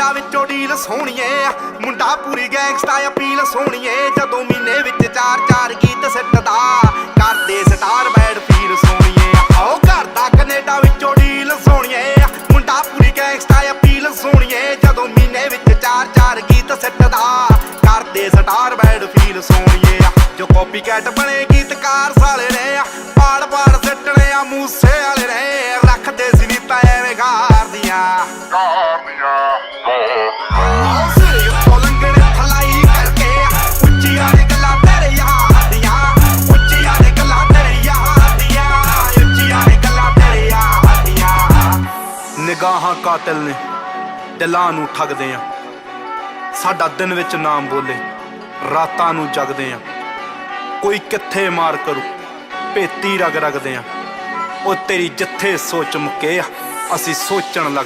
Canada ਵਿੱਚੋਂ deal ਸੋਹਣੀਏ। ਮੁੰਡਾ ਪੂਰੀ gangsta appeal ਸੋਹਣੀਏ। ਜਦੋਂ ਮਹੀਨੇ ਵਿੱਚ ਚਾਰ ਚਾਰ ਗੀਤ ਸਿੱਟਦਾ ਕਰਦੇ ਸਟਾਰ ਬੈਡ ਫੀਲ ਸੋਹਣੀਏ। ਆਓ ਘਰ ਦਾ ਕੈਨੇਡਾ ਵਿੱਚੋਂ ਡੀਲ ਸੋਹਣੀਏ। ਮੁੰਡਾ ਪੂਰੀ ਗੈਂਗਸਟਾ ਅਪੀਲ ਸੋਹਣੀਏ। ਜਦੋਂ ਮਹੀਨੇ ਵਿੱਚ ਚਾਰ ਚਾਰ ਗੀਤ ਸਿੱਟਦਾ ਕਰਦੇ ਸਟਾਰ ਬੈਡ ਫੀਲ ਸੋਹਣੀਏ। ਜੋ ਕਾਪੀ ਕੈਟ ਬਣੇ ਗੀਤਕਾਰ ਸਾਲੇ ਨੇ ਪਾੜ ਪਾੜ ਸਿੱਟਣੇ ਆ ਮੂਸੇ ਵਾਲੇ ਨੇ। ਰੱਖਦੇ ਸੀ ਨੀਤਾਂ ਐਵੇਂ ਗਾਰਦੀਆਂ ਆਓ ਨਿਗਾਹਾਂ ਕਾਤਲ ਨੇ, ਦਿਲਾਂ ਨੂੰ ਠੱਗਦੇ ਆ। ਸਾਡਾ ਦਿਨ ਵਿੱਚ ਨਾਮ ਬੋਲੇ, ਰਾਤਾਂ ਨੂੰ ਜਗਦੇ ਆ। ਕੋਈ ਕਿੱਥੇ ਮਾਰ ਕਰੂ, ਭੇਤੀ ਰਗ ਰਗਦੇ ਆ। ਉਹ ਤੇਰੀ ਜਿੱਥੇ ਸੋਚ ਮੁੱਕੇ ਆ, ਅਸੀਂ ਸੋਚਣ ਲੱਗ